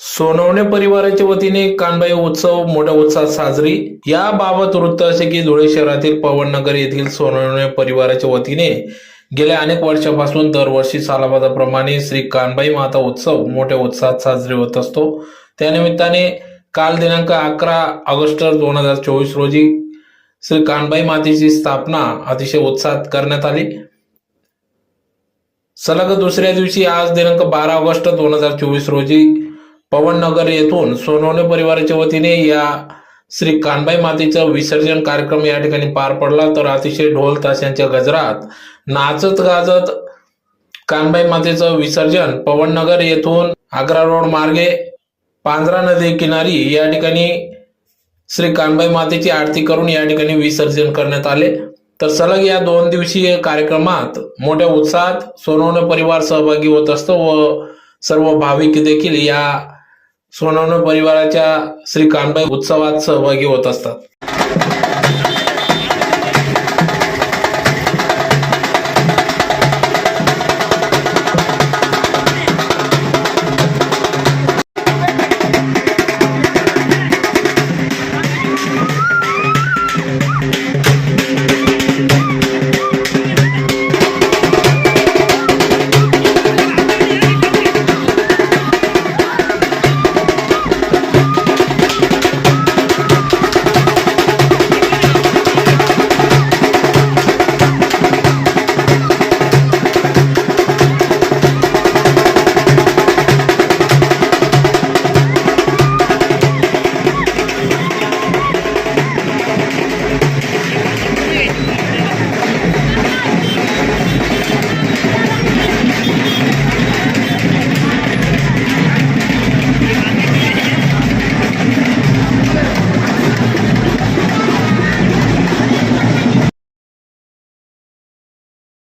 सोनवणे परिवाराच्या वतीने कानबाई उत्सव मोठ्या उत्साहात साजरी. याबाबत वृत्त असे की धुळे शहरातील पवननगर येथील सोनवणे परिवाराच्या वतीने गेल्या अनेक वर्षापासून दरवर्षी सालाबादाप्रमाणे श्री कानबाई माता उत्सव मोठ्या उत्साहात साजरी होत असतो. त्यानिमित्ताने काल दिनांक अकरा ऑगस्ट दोन हजार चोवीस रोजी श्री कानबाई मातेची स्थापना अतिशय उत्साहात करण्यात आली. सलग दुसऱ्या दिवशी आज दिनांक बारा ऑगस्ट दोन हजार चोवीस रोजी पवननगर येथून सोनवणे परिवाराच्या वतीने या श्री कानबाई मातेचं विसर्जन कार्यक्रम या ठिकाणी पार पडला. तर अतिशय ढोल ताशांच्या गजरात नाचत गाजत कानबाई मातेचं विसर्जन पवननगर येथून आग्रा रोड मार्गे पांझरा नदी किनारी या ठिकाणी श्री कानबाई मातेची आरती करून या ठिकाणी विसर्जन करण्यात आले. तर सलग या दोन दिवसीय कार्यक्रमात मोठ्या उत्साहात सोनवणे परिवार सहभागी होत असतो व सर्व भाविक देखील या सोनवणे परिवाराच्या श्री कानबाई उत्सवात सहभागी होत असतात.